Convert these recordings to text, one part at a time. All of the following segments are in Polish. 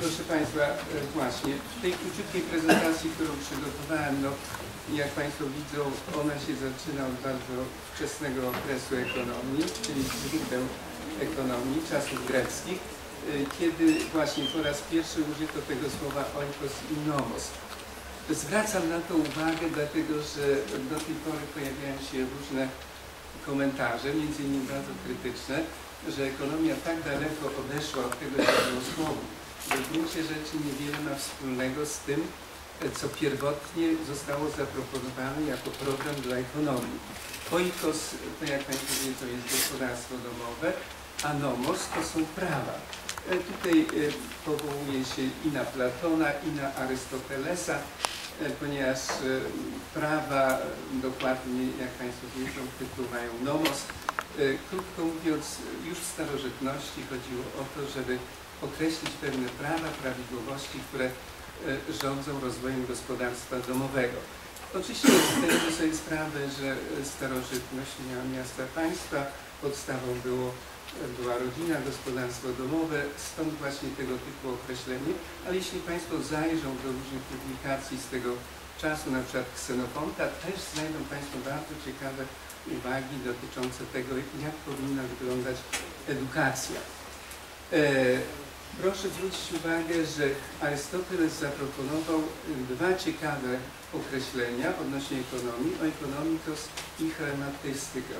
proszę Państwa, e, właśnie w tej króciutkiej prezentacji, którą przygotowałem, no jak Państwo widzą, ona się zaczyna od bardzo wczesnego okresu ekonomii, czyli źródeł ekonomii, czasów greckich, e, kiedy właśnie po raz pierwszy użyto tego słowa oikos i nomos. Zwracam na to uwagę, dlatego że do tej pory pojawiają się różne komentarze, między innymi bardzo krytyczne, że ekonomia tak daleko odeszła od tego słowu, że w gruncie rzeczy niewiele ma wspólnego z tym, co pierwotnie zostało zaproponowane jako program dla ekonomii. Oikos, to jak Państwo wiedzą, jest gospodarstwo domowe, a nomos to są prawa. E, Tutaj e, powołuje się i na Platona, i na Arystotelesa, e, ponieważ prawa, dokładnie jak Państwo wiedzą, tytuł mają nomos. Krótko mówiąc, już w starożytności chodziło o to, żeby określić pewne prawa, prawidłowości, które e, rządzą rozwojem gospodarstwa domowego. Oczywiście zdajemy sobie sprawę, że e, starożytność miała miasta państwa, podstawą było, e, była rodzina, gospodarstwo domowe, stąd właśnie tego typu określenie, ale jeśli Państwo zajrzą do różnych publikacji z tego czasu, na przykład Ksenofonta, też znajdą Państwo bardzo ciekawe uwagi dotyczące tego, jak powinna wyglądać edukacja. Proszę zwrócić uwagę, że Arystoteles zaproponował dwa ciekawe określenia odnośnie ekonomii, oikonomikos i chrematystyka.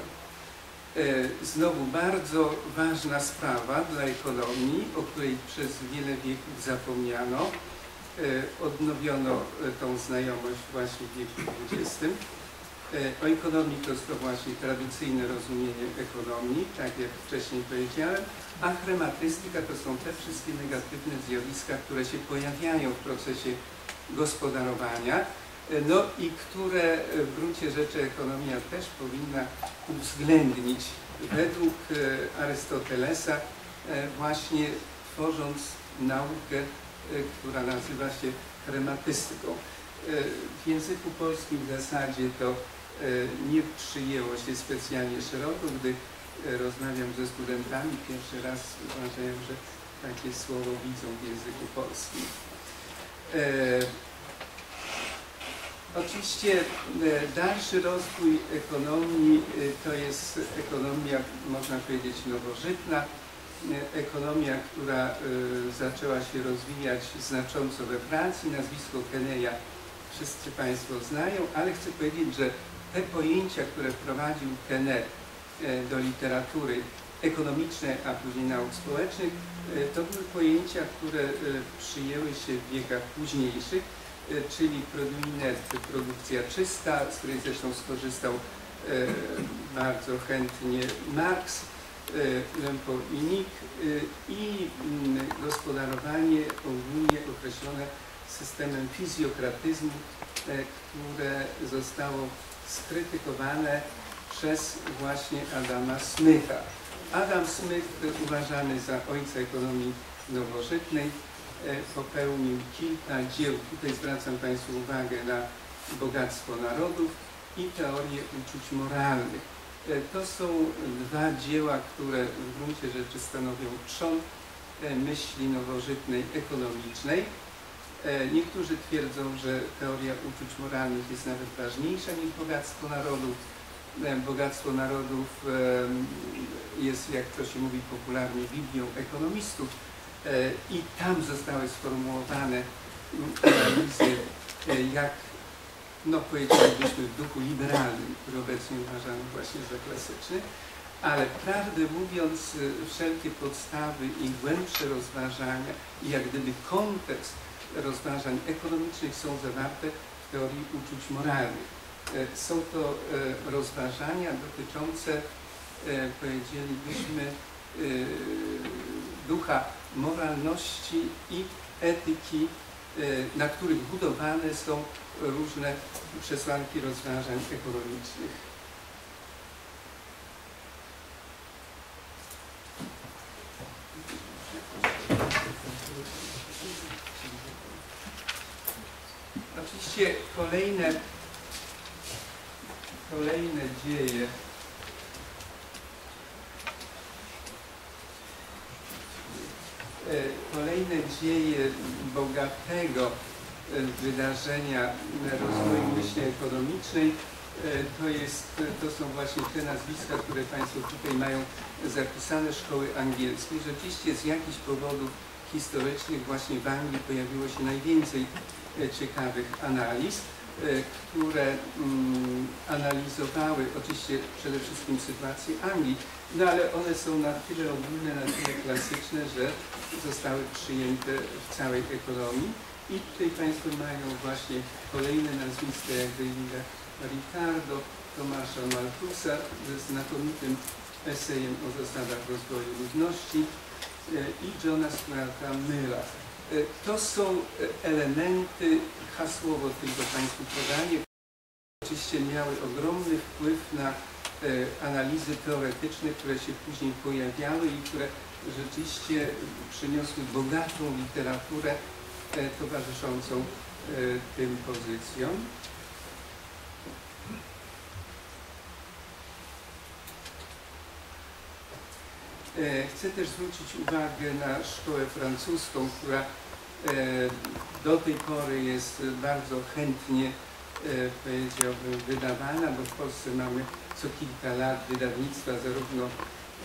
E, Znowu bardzo ważna sprawa dla ekonomii, o której przez wiele wieków zapomniano. E, Odnowiono e, tą znajomość właśnie w wieku XX. E, Oikonomikos to właśnie tradycyjne rozumienie ekonomii, tak jak wcześniej powiedziałem, a chrematystyka to są te wszystkie negatywne zjawiska, które się pojawiają w procesie gospodarowania, e, no i które e, w gruncie rzeczy ekonomia też powinna uwzględnić według e, Arystotelesa właśnie tworząc naukę, która nazywa się chrematystyką. W języku polskim w zasadzie to nie przyjęło się specjalnie szeroko, gdy rozmawiam ze studentami, pierwszy raz uważają, że takie słowo widzą w języku polskim. E, Oczywiście e, dalszy rozwój ekonomii e, to jest ekonomia, można powiedzieć, nowożytna, ekonomia, która zaczęła się rozwijać znacząco we Francji. Nazwisko Keneya wszyscy Państwo znają, ale chcę powiedzieć, że te pojęcia, które wprowadził Kene e, do literatury ekonomicznej, a później nauk społecznych, e, to były pojęcia, które e, przyjęły się w wiekach późniejszych, e, czyli produinet, produkcja czysta, z której zresztą skorzystał e, bardzo chętnie Marx, Lempo i Nick e, i mm, gospodarowanie ogólnie określone systemem fizjokratyzmu, e, które zostało skrytykowane przez właśnie Adama Smitha. Adam Smith, uważany za ojca ekonomii nowożytnej, e, popełnił kilka dzieł. Tutaj zwracam Państwu uwagę na bogactwo narodów i teorię uczuć moralnych. E, To są dwa dzieła, które w gruncie rzeczy stanowią trzon e, myśli nowożytnej ekonomicznej. Niektórzy twierdzą, że teoria uczuć moralnych jest nawet ważniejsza niż bogactwo narodów. Bogactwo narodów jest, jak to się mówi popularnie, Biblią ekonomistów E, i tam zostały sformułowane analizy, e, jak no powiedzielibyśmy w duchu liberalnym, który obecnie uważamy właśnie za klasyczny, ale prawdę mówiąc e, wszelkie podstawy i głębsze rozważania i jak gdyby kontekst rozważań ekonomicznych są zawarte w teorii uczuć moralnych. E, Są to e, rozważania dotyczące, e, powiedzielibyśmy, ducha moralności i etyki, na których budowane są różne przesłanki rozważań ekonomicznych. Oczywiście kolejne, kolejne dzieje. E, kolejne dzieje bogatego e, wydarzenia rozwoju myśli ekonomicznej. E, to, jest, to są właśnie te nazwiska, które Państwo tutaj mają zapisane, szkoły angielskie. Rzeczywiście z jakichś powodów historycznych właśnie w Anglii pojawiło się najwięcej ciekawych analiz, które mm, analizowały oczywiście przede wszystkim sytuację Anglii, no ale one są na tyle ogólne, na tyle klasyczne, że zostały przyjęte w całej ekonomii. I tutaj Państwo mają właśnie kolejne nazwiska jak Davida Ricardo, Tomasza Malthusa ze znakomitym esejem o zasadach rozwoju ludności e, i Johna Stuarta Milla. E, to są e, elementy, hasłowo tylko Państwu podaję, oczywiście miały ogromny wpływ na analizy teoretyczne, które się później pojawiały i które rzeczywiście przyniosły bogatą literaturę towarzyszącą tym pozycjom. Chcę też zwrócić uwagę na szkołę francuską, która e, do tej pory jest bardzo chętnie, e, powiedziałbym, wydawana, bo w Polsce mamy co kilka lat wydawnictwa zarówno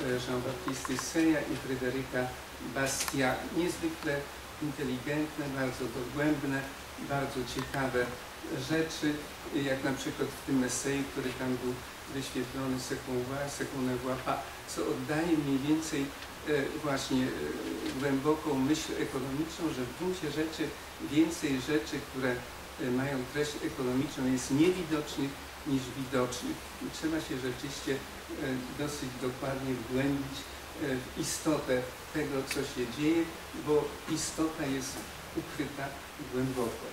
Jean-Baptiste Seja i Fryderyka Bastia. Niezwykle inteligentne, bardzo dogłębne, bardzo ciekawe rzeczy, jak na przykład w tym eseju, który tam był wyświetlony Sekundę Włapa, co oddaje mniej więcej e, właśnie e, głęboką myśl ekonomiczną, że w gruncie rzeczy więcej rzeczy, które e, mają treść ekonomiczną jest niewidocznych niż widocznych. I trzeba się rzeczywiście dosyć dokładnie wgłębić w istotę tego, co się dzieje, bo istota jest ukryta głęboko.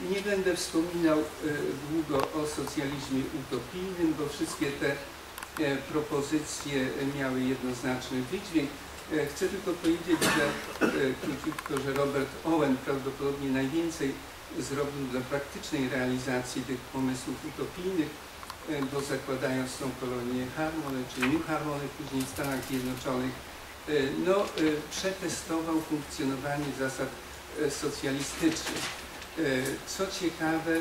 Nie będę wspominał e, długo o socjalizmie utopijnym, bo wszystkie te e, propozycje miały jednoznaczny wydźwięk. E, chcę tylko powiedzieć, że króciutko, że Robert Owen prawdopodobnie najwięcej zrobił dla praktycznej realizacji tych pomysłów utopijnych, bo zakładając tą kolonię Harmony, czy New Harmony później w Stanach Zjednoczonych, no, przetestował funkcjonowanie zasad socjalistycznych. E, co ciekawe, e,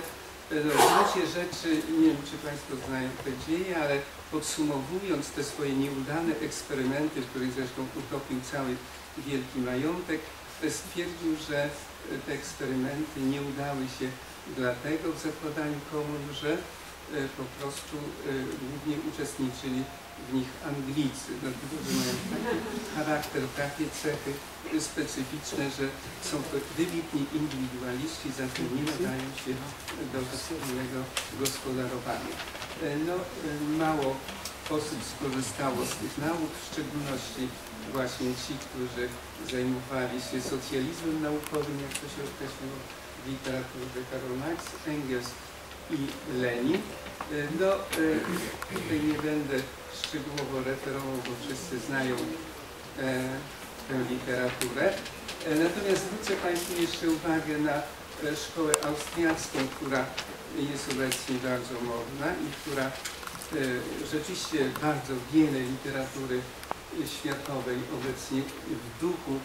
gruncie rzeczy, nie wiem czy Państwo znają te dzieje, ale podsumowując te swoje nieudane eksperymenty, w których zresztą utopił cały wielki majątek, e, stwierdził, że te eksperymenty nie udały się dlatego w zakładaniu komun, że po prostu głównie uczestniczyli w nich Anglicy, dlatego że mają taki charakter, takie cechy specyficzne, że są to wybitni indywidualiści, zatem nie nadają się do wspólnego gospodarowania. E, no, e, mało osób skorzystało z tych nauk, w szczególności właśnie ci, którzy zajmowali się socjalizmem naukowym, jak to się określiło w literaturze Karol Marx, Engels i Lenin. E, no, tutaj nie będę szczegółowo referował, bo wszyscy znają tę literaturę. E, natomiast zwrócę Państwu jeszcze uwagę na e, szkołę austriacką, która jest obecnie bardzo modna i która e, rzeczywiście bardzo wiele literatury światowej obecnie w duchu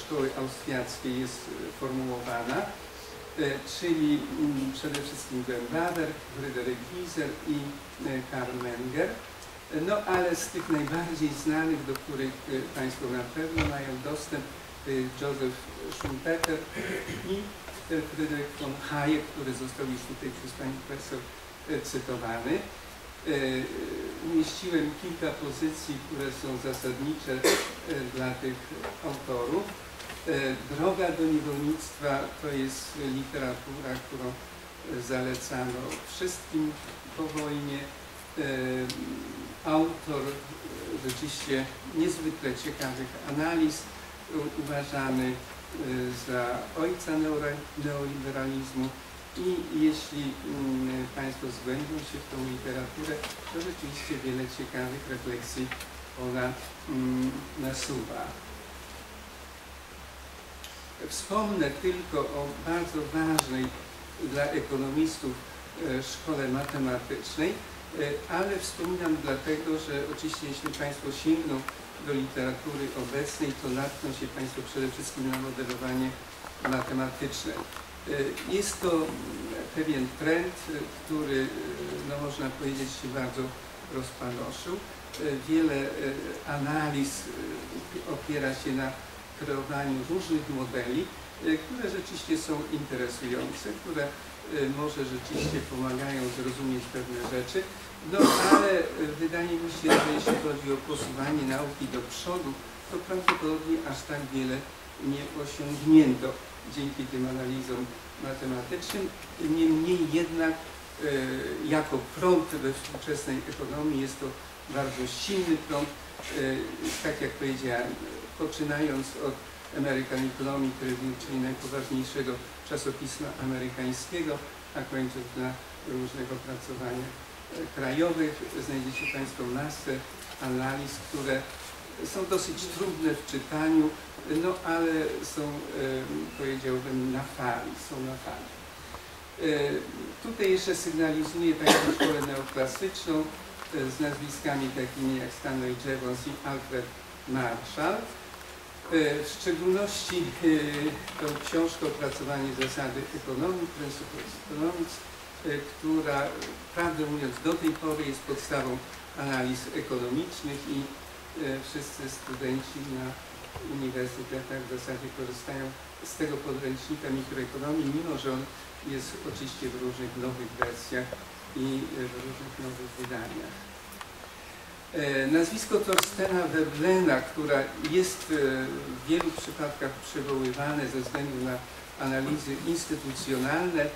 szkoły austriackiej jest formułowana, czyli mm, przede wszystkim Bernbader, Fryderyk Wieser i Karl Menger. No ale z tych najbardziej znanych, do których y, Państwo na pewno mają dostęp, y, Joseph Schumpeter i Fryderyk von Hayek, który został już tutaj przez Pani Profesor y, cytowany. Umieściłem kilka pozycji, które są zasadnicze dla tych autorów. Droga do niewolnictwa to jest literatura, którą zalecano wszystkim po wojnie autor rzeczywiście niezwykle ciekawych analiz, uważany y, za ojca neoliberalizmu i jeśli mm, Państwo zgłębią się w tą literaturę, to rzeczywiście wiele ciekawych refleksji ona mm, nasuwa. Wspomnę tylko o bardzo ważnej dla ekonomistów e, szkole matematycznej, ale wspominam dlatego, że oczywiście jeśli Państwo sięgną do literatury obecnej, to natkną się Państwo przede wszystkim na modelowanie matematyczne. Jest to pewien trend, który, no można powiedzieć, się bardzo rozpanoszył. Wiele analiz opiera się na kreowaniu różnych modeli, które rzeczywiście są interesujące, które może rzeczywiście pomagają zrozumieć pewne rzeczy, no ale wydaje mi się, że jeśli chodzi o posuwanie nauki do przodu, to prawdopodobnie aż tak wiele nie osiągnięto dzięki tym analizom matematycznym. Niemniej jednak jako prąd we współczesnej ekonomii jest to bardzo silny prąd, tak jak powiedziałem, poczynając od American Economic Review, czyli najpoważniejszego czasopisma amerykańskiego, a kończąc na różnych opracowaniach krajowych. Znajdziecie Państwo masę analiz, które są dosyć trudne w czytaniu, no ale są, powiedziałbym, na fali, są na fali. Tutaj jeszcze sygnalizuję taką szkołę neoklasyczną z nazwiskami takimi jak Stanley Jevons i Alfred Marshall. W szczególności tą książkę Opracowanie zasady ekonomii, Principles Economics, która, prawdę mówiąc, do tej pory jest podstawą analiz ekonomicznych i wszyscy studenci na uniwersytetach w zasadzie korzystają z tego podręcznika mikroekonomii, mimo że on jest oczywiście w różnych nowych wersjach i w różnych nowych wydaniach. Nazwisko Torstena Verblena, która jest w wielu przypadkach przywoływane ze względu na analizy instytucjonalne,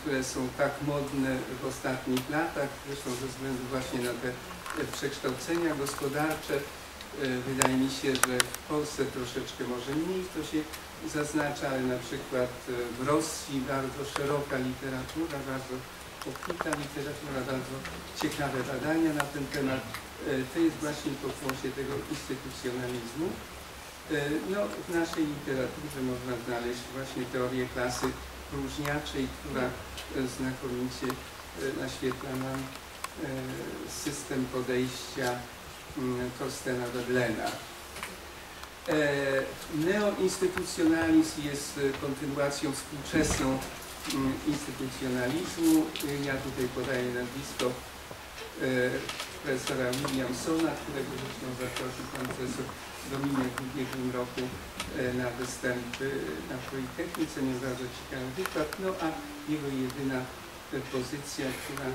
które są tak modne w ostatnich latach, zresztą ze względu właśnie na te przekształcenia gospodarcze. Wydaje mi się, że w Polsce troszeczkę może mniej to się zaznacza, ale na przykład w Rosji bardzo szeroka literatura, bardzo obfita literatura, bardzo ciekawe badania na ten temat. To jest właśnie pokłosie tego instytucjonalizmu. No, w naszej literaturze można znaleźć właśnie teorię klasy próżniaczej, która znakomicie naświetla nam system podejścia Torstena Wedlena. Neoinstytucjonalizm jest kontynuacją współczesną instytucjonalizmu. Ja tutaj podaję nazwisko profesora Williamsona, którego zresztą zaprosił pan profesor Dominik w ubiegłym roku na występy na Politechnice, miał bardzo ciekawy wykład, no a jego jedyna pozycja, która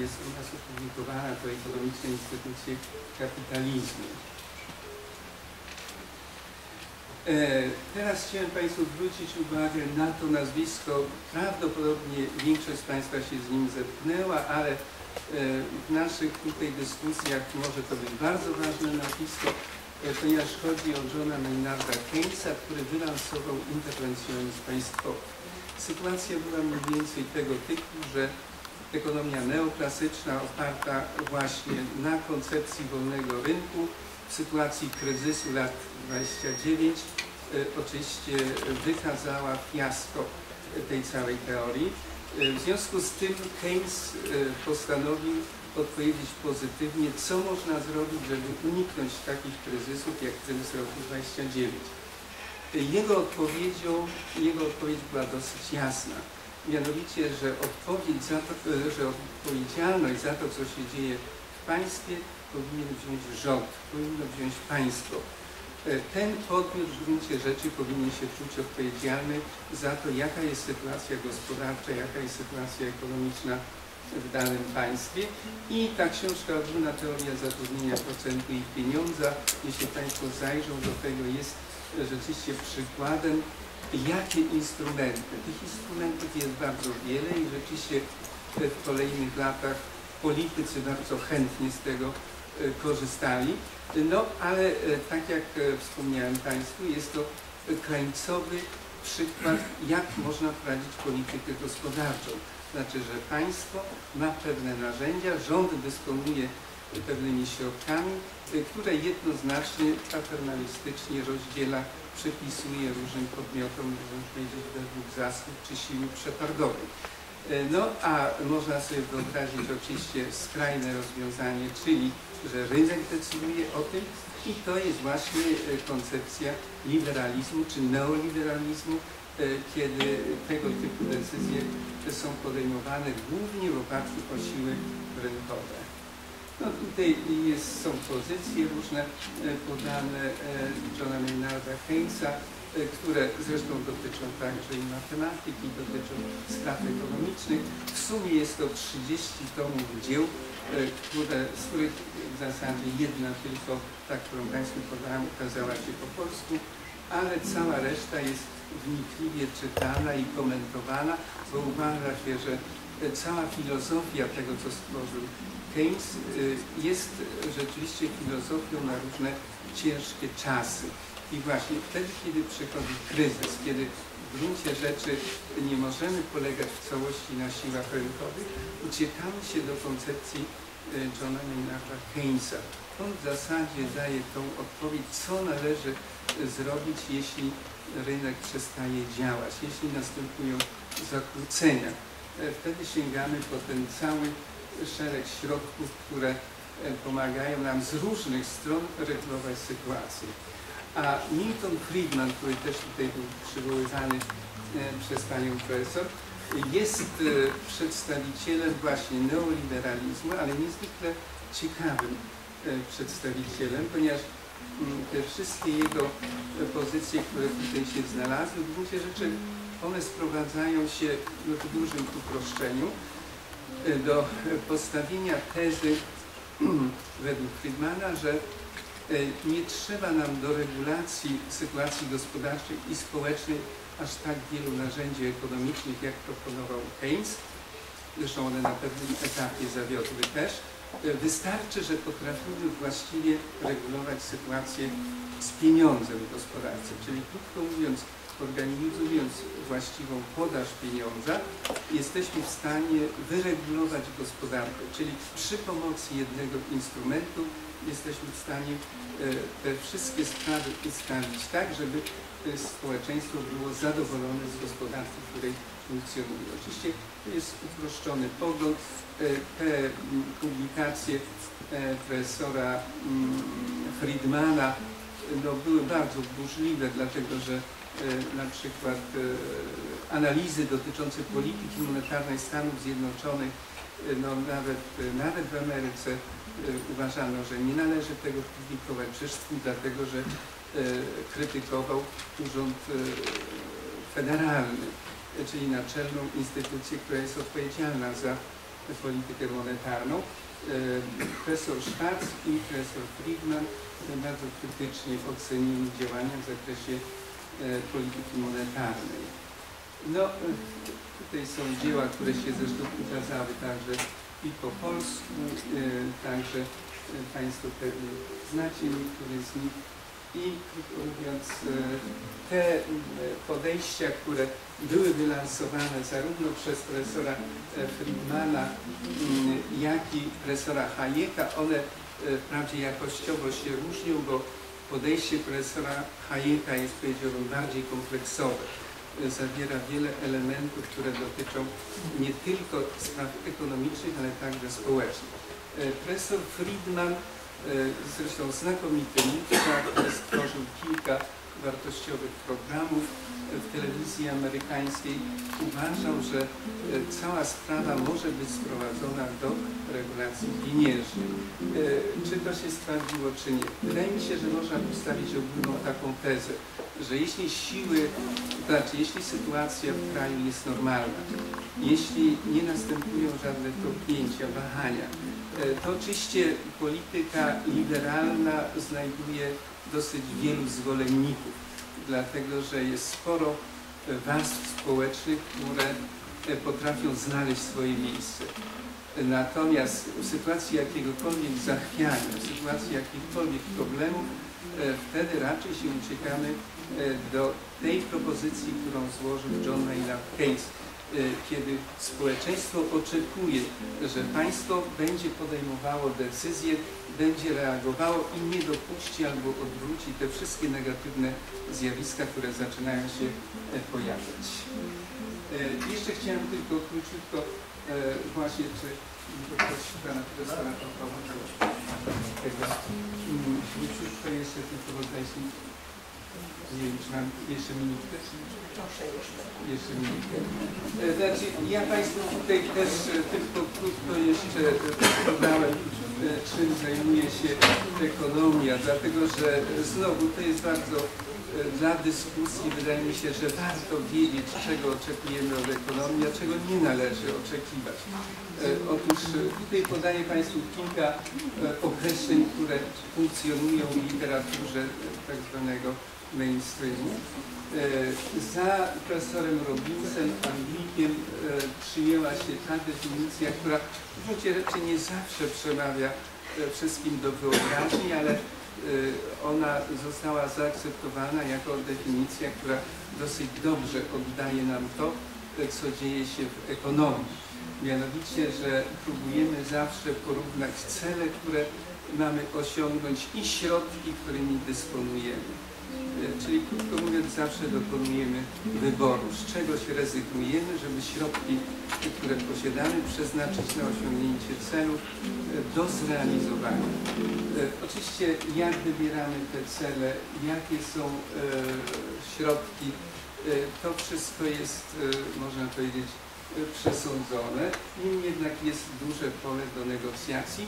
jest u nas opublikowana, to ekonomiczne instytucje kapitalizmu. Teraz chciałem Państwu zwrócić uwagę na to nazwisko. Prawdopodobnie większość z Państwa się z nim zetknęła, ale w naszych tutaj dyskusjach może to być bardzo ważne nazwisko, ponieważ chodzi o Johna Maynarda Keynesa, który wylansował interwencjonizm państwowy. Sytuacja była mniej więcej tego typu, że ekonomia neoklasyczna oparta właśnie na koncepcji wolnego rynku w sytuacji kryzysu lat 29 oczywiście wykazała fiasko tej całej teorii. W związku z tym Keynes postanowił odpowiedzieć pozytywnie, co można zrobić, żeby uniknąć takich kryzysów jak kryzys roku 29. Jego odpowiedzią, jego odpowiedź była dosyć jasna. Mianowicie, że, odpowiedź to, że odpowiedzialność za to, co się dzieje w państwie, powinien wziąć rząd, powinno wziąć państwo. Ten podmiot w gruncie rzeczy powinien się czuć odpowiedzialny za to, jaka jest sytuacja gospodarcza, jaka jest sytuacja ekonomiczna w danym państwie. I ta książka Ogólna Teoria Zatrudnienia Procentu i Pieniądza, jeśli Państwo zajrzą do tego, jest rzeczywiście przykładem, jakie instrumenty. Tych instrumentów jest bardzo wiele i rzeczywiście w kolejnych latach politycy bardzo chętnie z tego korzystali. No, ale tak jak wspomniałem Państwu, jest to krańcowy przykład, jak można prowadzić politykę gospodarczą. Znaczy, że państwo ma pewne narzędzia, rząd dysponuje pewnymi środkami, które jednoznacznie, paternalistycznie rozdziela, przypisuje różnym podmiotom, można powiedzieć, według zasług czy siły przetargowej. No a można sobie wyobrazić oczywiście skrajne rozwiązanie, czyli że rynek decyduje o tym i to jest właśnie koncepcja liberalizmu czy neoliberalizmu, kiedy tego typu decyzje są podejmowane głównie w oparciu o siły rynkowe. No tutaj jest, są pozycje różne podane Johna Maynarda Keynesa, które zresztą dotyczą także i matematyki, dotyczą spraw ekonomicznych. W sumie jest to 30 tomów dzieł, które, z których w zasadzie jedna tylko, ta, którą Państwu podałem, ukazała się po polsku, ale cała reszta jest wnikliwie czytana i komentowana, bo uważa się, że cała filozofia tego, co stworzył Keynes, jest rzeczywiście filozofią na różne ciężkie czasy. I właśnie wtedy, kiedy przychodzi kryzys, kiedy w gruncie rzeczy nie możemy polegać w całości na siłach rynkowych, uciekamy się do koncepcji Johna Maynarda Keynesa. On w zasadzie daje tą odpowiedź, co należy zrobić, jeśli rynek przestaje działać, jeśli następują zakłócenia. Wtedy sięgamy po ten cały szereg środków, które pomagają nam z różnych stron regulować sytuację. A Milton Friedman, który też tutaj był przywoływany przez panią profesor, jest przedstawicielem właśnie neoliberalizmu, ale niezwykle ciekawym przedstawicielem, ponieważ te wszystkie jego pozycje, które tutaj się znalazły, w gruncie rzeczy one sprowadzają się w dużym uproszczeniu do postawienia tezy według Friedmana, że nie trzeba nam do regulacji sytuacji gospodarczej i społecznej aż tak wielu narzędzi ekonomicznych, jak proponował Keynes. Zresztą one na pewnym etapie zawiodły też. Wystarczy, że potrafimy właściwie regulować sytuację z pieniądzem w gospodarce, czyli krótko mówiąc, organizując właściwą podaż pieniądza, jesteśmy w stanie wyregulować gospodarkę, czyli przy pomocy jednego instrumentu jesteśmy w stanie te wszystkie sprawy ustalić tak, żeby społeczeństwo było zadowolone z gospodarki, w której funkcjonuje. Oczywiście to jest uproszczony pogląd. Te publikacje profesora Friedmana no, były bardzo burzliwe, dlatego że na przykład analizy dotyczące polityki monetarnej Stanów Zjednoczonych, no nawet, nawet w Ameryce uważano, że nie należy tego publikować przede wszystkim dlatego, że krytykował urząd federalny, czyli naczelną instytucję, która jest odpowiedzialna za politykę monetarną. Profesor Schwarz i profesor Friedman bardzo krytycznie ocenili działania w zakresie polityki monetarnej. No, tutaj są dzieła, które się zresztą ukazały także i po polsku, także Państwo pewnie znacie niektóre z nich. I krótko mówiąc, te podejścia, które były wylansowane zarówno przez profesora Friedmana, jak i profesora Hayeka, one wprawdzie jakościowo się różnią, bo podejście profesora Hayeka jest, powiedziałbym, bardziej kompleksowe. Zawiera wiele elementów, które dotyczą nie tylko spraw ekonomicznych, ale także społecznych. Profesor Friedman, zresztą znakomity stworzył kilka wartościowych programów w telewizji amerykańskiej, uważał, że cała sprawa może być sprowadzona do regulacji pieniężnej. Czy to się sprawdziło, czy nie? Wydaje mi się, że można postawić ogólną taką tezę, że jeśli siły, to znaczy jeśli sytuacja w kraju jest normalna, jeśli nie następują żadne topnięcia, wahania, to oczywiście polityka liberalna znajduje dosyć wielu zwolenników, dlatego że jest sporo warstw społecznych, które potrafią znaleźć swoje miejsce. Natomiast w sytuacji jakiegokolwiek zachwiania, w sytuacji jakichkolwiek problemów, wtedy raczej się uciekamy do tej propozycji, którą złożył John Maynard Keynes, kiedy społeczeństwo oczekuje, że państwo będzie podejmowało decyzje, będzie reagowało i nie dopuści albo odwróci te wszystkie negatywne zjawiska, które zaczynają się pojawiać. Jeszcze chciałem tylko króciutko właśnie, czy prosić Pana Profesora Pawła tego, mm, króciutko jeszcze tylko oddaję nie wiem, czy mam jeszcze minutkę? Proszę jeszcze. Jeszcze minutkę. E, Znaczy, ja Państwu tutaj też e, tylko krótko jeszcze podałem, e, czym zajmuje się ekonomia, dlatego że znowu to jest bardzo dla dyskusji, wydaje mi się, że warto wiedzieć, czego oczekujemy od ekonomii, a czego nie należy oczekiwać. Otóż tutaj podaję Państwu kilka określeń, które funkcjonują w literaturze tak zwanego mainstreamu. E, Za profesorem Robinsem, Anglikiem, e, przyjęła się ta definicja, która w gruncie rzeczy nie zawsze przemawia e, wszystkim do wyobraźni, ale ona została zaakceptowana jako definicja, która dosyć dobrze oddaje nam to, co dzieje się w ekonomii. Mianowicie, że próbujemy zawsze porównać cele, które mamy osiągnąć i środki, którymi dysponujemy. Czyli krótko mówiąc, zawsze dokonujemy wyboru, z czegoś rezygnujemy, żeby środki, które posiadamy, przeznaczyć na osiągnięcie celów e, do zrealizowania. E, Oczywiście jak wybieramy te cele, jakie są e, środki, to wszystko jest, można powiedzieć, przesądzone. Nim jednak jest duże pole do negocjacji,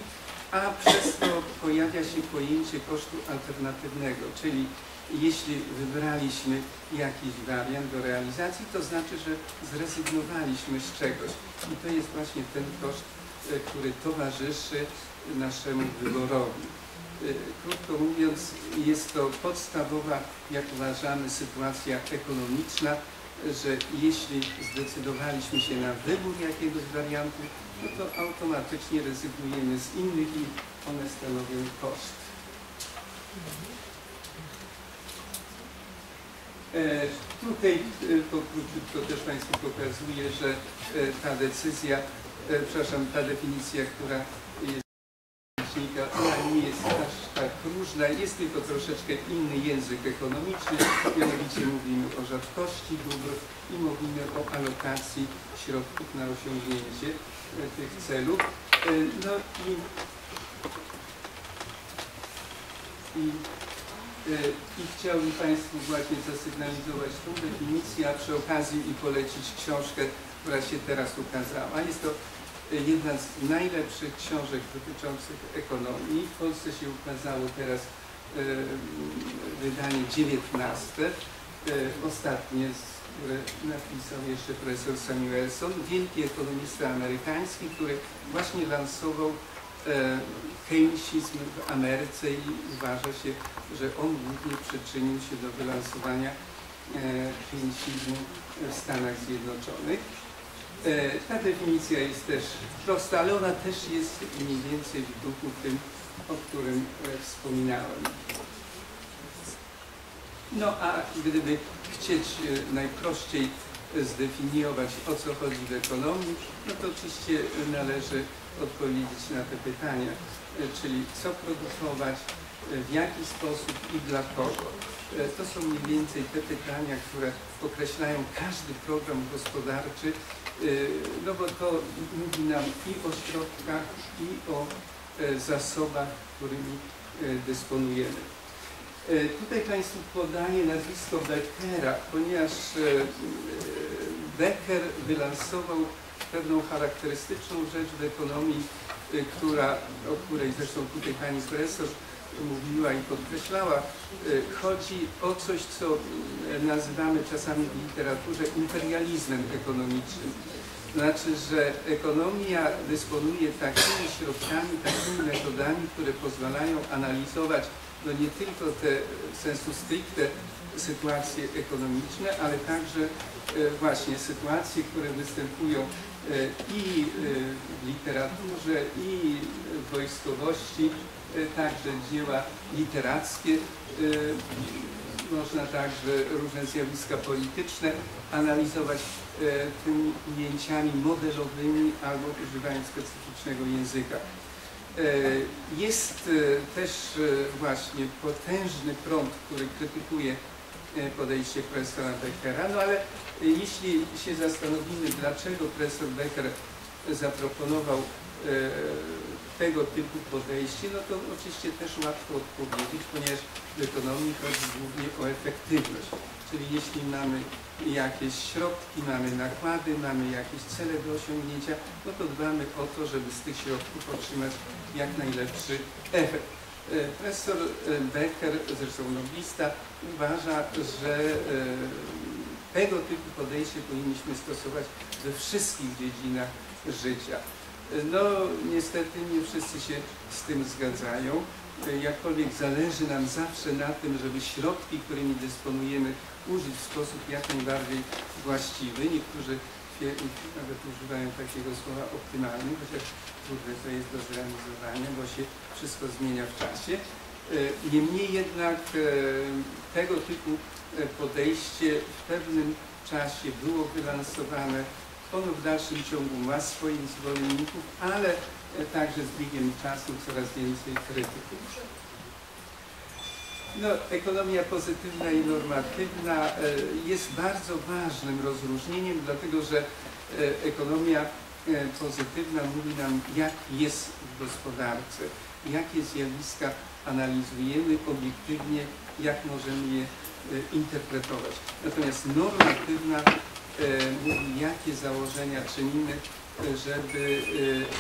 a przez to pojawia się pojęcie kosztu alternatywnego, czyli jeśli wybraliśmy jakiś wariant do realizacji, to znaczy, że zrezygnowaliśmy z czegoś. I to jest właśnie ten koszt, e, który towarzyszy naszemu wyborowi. E, Krótko mówiąc, jest to podstawowa, jak uważamy, sytuacja ekonomiczna, że jeśli zdecydowaliśmy się na wybór jakiegoś wariantu, no to automatycznie rezygnujemy z innych i one stanowią koszt. E, Tutaj e, po króciutko też Państwu pokazuję, że e, ta decyzja, przepraszam, ta definicja, która jest ona nie jest aż tak różna, jest tylko troszeczkę inny język ekonomiczny, mianowicie mówimy o rzadkości dóbr i mówimy o alokacji środków na osiągnięcie tych celów. No i, i I chciałbym Państwu właśnie zasygnalizować tą definicję, a przy okazji i polecić książkę, która się teraz ukazała. Jest to jedna z najlepszych książek dotyczących ekonomii. W Polsce się ukazało teraz e, wydanie 19, e, ostatnie, które napisał jeszcze profesor Samuelson, wielki ekonomista amerykański, który właśnie lansował e, keynesizm w Ameryce i uważa się, że on głównie przyczynił się do wylansowania e, keynesizmu w Stanach Zjednoczonych. E, Ta definicja jest też prosta, ale ona też jest mniej więcej w duchu tym, o którym wspominałem. No a gdyby chcieć najprościej zdefiniować o co chodzi w ekonomii, no to oczywiście należy odpowiedzieć na te pytania, e, czyli co produkować, e, w jaki sposób i dla kogo. E, To są mniej więcej te pytania, które określają każdy program gospodarczy, no bo to mówi nam i o środkach, i o zasobach, którymi dysponujemy. E, Tutaj Państwu podaję nazwisko Beckera, ponieważ e, e, Becker wylansował pewną charakterystyczną rzecz w ekonomii, która, o której zresztą tutaj Pani Profesor mówiła i podkreślała. Chodzi o coś, co nazywamy czasami w literaturze imperializmem ekonomicznym. Znaczy, że ekonomia dysponuje takimi środkami, takimi metodami, które pozwalają analizować no nie tylko te w sensu stricte sytuacje ekonomiczne, ale także e, właśnie sytuacje, które występują e, i e, w literaturze, i w wojskowości, e, także dzieła literackie. e, Można także różne zjawiska polityczne analizować e, tymi ujęciami modelowymi albo używając specyficznego języka. E, Jest e, też e, właśnie potężny prąd, który krytykuje podejście profesora Beckera. No ale jeśli się zastanowimy, dlaczego profesor Becker zaproponował tego typu podejście, no to oczywiście też łatwo odpowiedzieć, ponieważ w ekonomii chodzi głównie o efektywność. Czyli jeśli mamy jakieś środki, mamy nakłady, mamy jakieś cele do osiągnięcia, no to dbamy o to, żeby z tych środków otrzymać jak najlepszy efekt. E, Profesor e, Becker, zresztą noblista, uważa, że e, tego typu podejście powinniśmy stosować we wszystkich dziedzinach życia. No niestety nie wszyscy się z tym zgadzają. Jakkolwiek zależy nam zawsze na tym, żeby środki, którymi dysponujemy, użyć w sposób jak najbardziej właściwy. Niektórzy nawet używają takiego słowa optymalny, chociaż trudne to jest do zrealizowania, bo się wszystko zmienia w czasie. E, Niemniej jednak e, tego typu podejście w pewnym czasie było wylansowane ono w dalszym ciągu ma swoich zwolenników, ale także z biegiem czasu coraz więcej krytyków. No, ekonomia pozytywna i normatywna e, jest bardzo ważnym rozróżnieniem, dlatego że e, ekonomia e, pozytywna mówi nam, jak jest w gospodarce, jakie zjawiska analizujemy obiektywnie, jak możemy je interpretować. Natomiast normatywna mówi, jakie założenia czynimy, żeby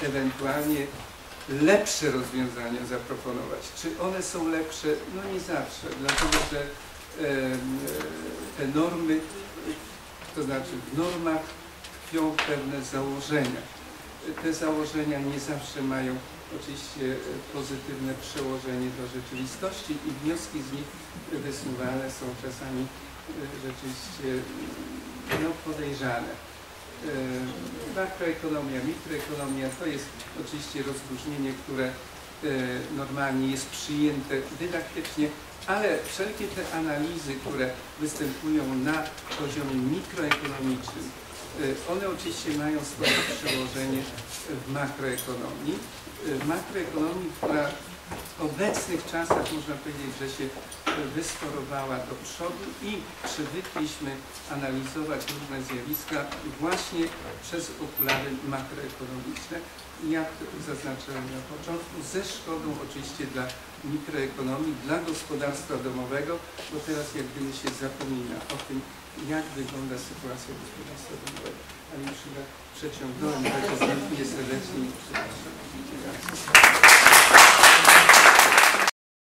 e, ewentualnie lepsze rozwiązania zaproponować. Czy one są lepsze? No nie zawsze, dlatego że te normy, to znaczy w normach tkwią pewne założenia. Te założenia nie zawsze mają oczywiście pozytywne przełożenie do rzeczywistości i wnioski z nich wysuwane są czasami e, rzeczywiście no, podejrzane. Makroekonomia, mikroekonomia to jest oczywiście rozróżnienie, które e, normalnie jest przyjęte dydaktycznie, ale wszelkie te analizy, które występują na poziomie mikroekonomicznym, e, one oczywiście mają swoje przełożenie w makroekonomii. E, W makroekonomii, która w obecnych czasach można powiedzieć, że się wysforowała do przodu i przywykliśmy analizować różne zjawiska właśnie przez okulary makroekonomiczne. Jak zaznaczyłem na początku, ze szkodą oczywiście dla mikroekonomii, dla gospodarstwa domowego, bo teraz jak gdyby się zapomina o tym, jak wygląda sytuacja gospodarstwa domowego. Ale już chyba przeciągnąłem, także serdecznie przepraszam.